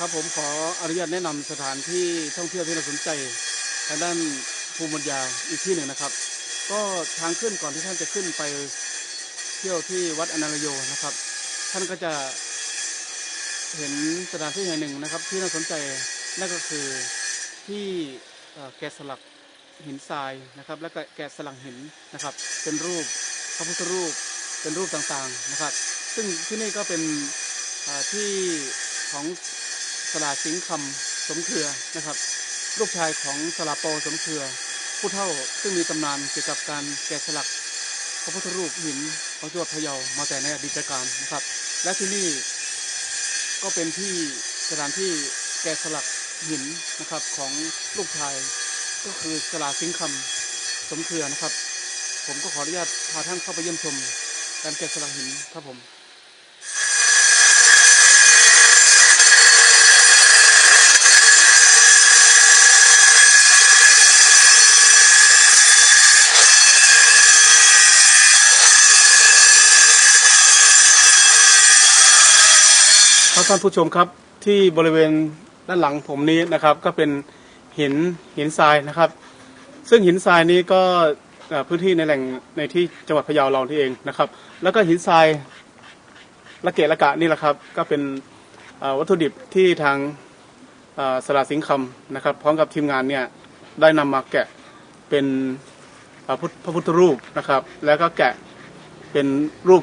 ครับผมขออนุญาตแนะนำสถานที่ท่องเที่ยวที่น่าสนใจทางด้านภูมิปัญญาอีกที่หนึ่งนะครับ ก็ทางขึ้นก่อนที่ท่านจะขึ้นไปเที่ยวที่วัดอนันตโยนะครับ ท่านก็จะเห็นสถานที่แห่งหนึ่งนะครับ ที่น่าสนใจนั่นก็คือที่แกะสลักหินทรายนะครับ และก็แกะสลักหินนะครับ เป็นรูปพระพุทธรูปเป็นรูปต่างๆนะครับ ซึ่งที่นี่ก็เป็นที่ของ สลาสิงห์คำสมเครือนะครับ ลูกชายของสลาโปสมเครือ ผู้เฒ่าซึ่งมีตำนานเกี่ยวกับการแกะสลักพระพุทธรูปหินของจังหวัดพะเยามาแต่ในอดีตการนะครับ และที่นี่ก็เป็นที่สถานที่แกะสลักหินนะครับของลูกชายก็คือสลาสิงห์คำสมเครือนะครับ ผมก็ขออนุญาตพาท่านเข้าไปเยี่ยมชมการแกะสลักหินครับผม ครับท่านผู้ชมครับที่บริเวณด้านหลังผมนี้นะครับ ก็เป็นหินหินทรายนะครับ ซึ่งหินทรายนี้ก็พื้นที่ในแหล่งในที่จังหวัดพะเยาเราที่เองนะครับ แล้วก็หินทรายละเกะละกะนี่แหละครับ ก็เป็นวัตถุดิบที่ทางสลาสิงห์คำนะครับ พร้อมกับทีมงานเนี่ยได้นำมาแกะเป็นเอ่อพุทธพระพุทธรูปนะครับ แล้วก็แกะเป็นรูป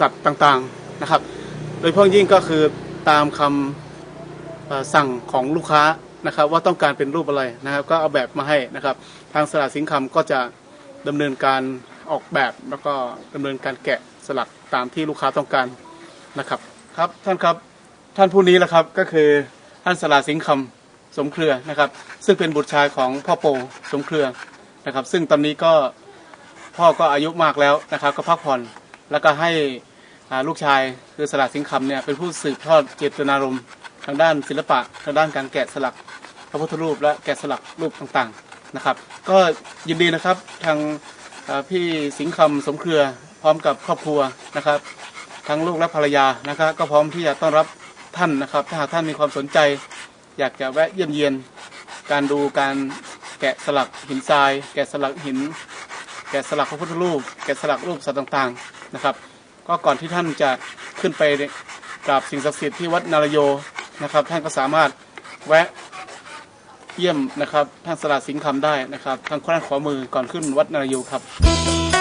สัตว์ต่างๆนะครับ โดยเฉพาะยิ่งก็คือ ตามคำสั่งของลูกค้านะครับ ว่าต้องการเป็นรูปอะไรนะครับ ก็เอาแบบมาให้นะครับ ทางสลากสิงห์คำก็จะดำเนินการออกแบบแล้วก็ดำเนินการแกะสลักตามที่ลูกค้าต้องการนะครับครับ ท่านครับท่านผู้นี้แหละครับก็คือท่านสลาสิงห์คำสมเครือนะครับ ซึ่งเป็นบุตรชายของพ่อโปสมเครือนะครับ ซึ่งตอนนี้ก็พ่อก็อายุมากแล้วนะครับ ก็พักผ่อนแล้วก็ให้ ลูกชายคือสลักสิงคำเนี่ยเป็นผู้สืบทอดเจตนารมณ์ทางด้านศิลปะทางด้านการแกะสลักพระพุทธรูปและแกะสลักรูปต่างๆนะครับ ก็ยินดีนะครับทางพี่สิงคำสมเครือพร้อมกับครอบครัวนะครับ ทั้งลูกและภรรยานะครับก็พร้อมที่จะต้อนรับท่านนะครับ ถ้าหากท่านมีความสนใจ อยากจะแวะเยี่ยมเยียน การดูการแกะสลักหินทราย แกะสลักหิน แกะสลักพระพุทธรูป แกะสลักรูปสัตว์ต่างๆนะครับ ก็ก่อนที่ท่านจะขึ้นไปกราบสิ่งศักดิ์สิทธิ์ที่วัดนารโยนะครับ ท่านก็สามารถแวะเยี่ยมนะครับทางสลาสิงคำได้นะครับ ทางข้างขวามือก่อนขึ้นวัดนารโยครับ